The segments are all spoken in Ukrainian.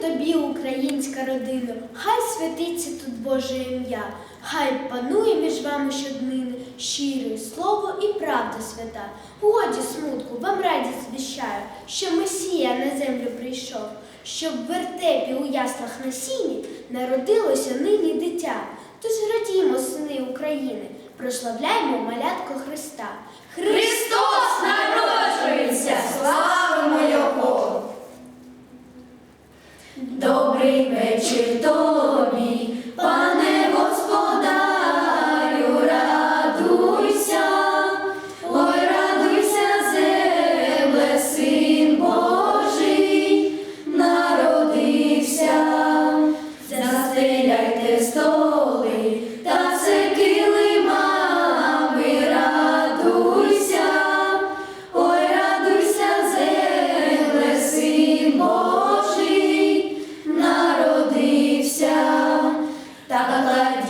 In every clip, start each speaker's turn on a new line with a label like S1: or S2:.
S1: тобі, українська родина, хай святиться тут Боже ім'я, хай панує між вами щоднини щире слово і правда свята. Годі смутку, вам радість звіщаю, що Месія на землю прийшов, щоб в вертепі у яслах на сіні народилося нині дитя. Тож радімо, сини України, прославляймо малятко Христа.
S2: Христос молоді.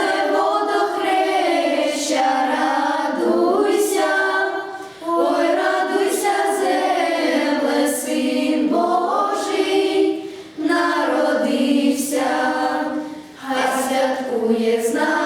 S2: Смакує з нами.